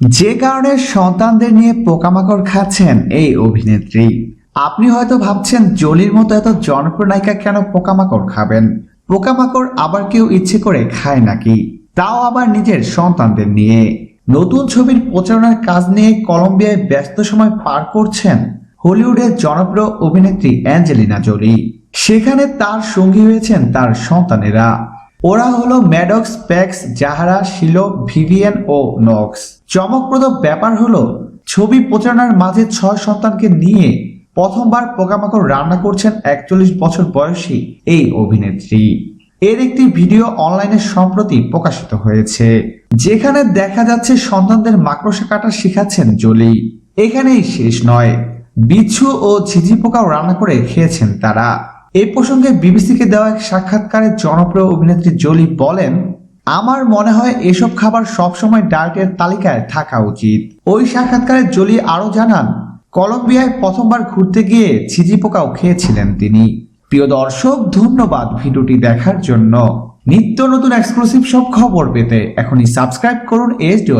যে কারণে সন্তানদের নিয়ে পোকামাকড় খাচ্ছেন এই অভিনেত্রী। আপনি হয়তো ভাবছেন, জলির মতো এত জনপ্রিয় নায়িকা কেন পোকামাকড় খাবেন? পোকামাকড় আবার কেউ ইচ্ছে করে খায় নাকি? তাও আবার নিজের সন্তানদের নিয়ে। নতুন ছবির প্রচারণার কাজ নিয়ে কলম্বিয়ায় ব্যস্ত সময় পার করছেন হলিউডের জনপ্রিয় অভিনেত্রী অ্যাঞ্জেলিনা জোলি। সেখানে তার সঙ্গী হয়েছেন তার সন্তানেরা। ওরা হলো Maddox, Pax, Zahara, Shiloh, Vivienne ও নক্স। চমকপ্রদ ব্যাপার হলো, ছবি প্রচারণার মাঝে ছয় সন্তানকে নিয়ে প্রথমবার পোকামাকড় রান্না করছেন একচল্লিশ বছর বয়সী এই অভিনেত্রী। এর একটি ভিডিও অনলাইনে সম্প্রতি প্রকাশিত হয়েছে, যেখানে দেখা যাচ্ছে সন্তানদের মাকড়সা কাটা শিখাচ্ছেন জলি। এখানেই শেষ নয়, বিচ্ছু ও ঝিঝি পোকাও রান্না করে খেয়েছেন তারা। এই প্রসঙ্গে বিবিসিকে দেওয়া এক সাক্ষাৎকারে জনপ্রিয় অভিনেত্রী জলি বলেন, আমার মনে হয় এসব খাবার সবসময় ডায়েটের তালিকায় থাকা উচিত। ওই সাক্ষাৎকারে জলি আরও জানান, কলম্বিয়ায় প্রথমবার ঘুরতে গিয়ে ছিজি পোকাও খেয়েছিলেন তিনি। প্রিয় দর্শক, ধন্যবাদ ভিডিওটি দেখার জন্য। নিত্য নতুন এক্সক্লুসিভ সব খবর পেতে এখনই সাবস্ক্রাইব করুন এস ডি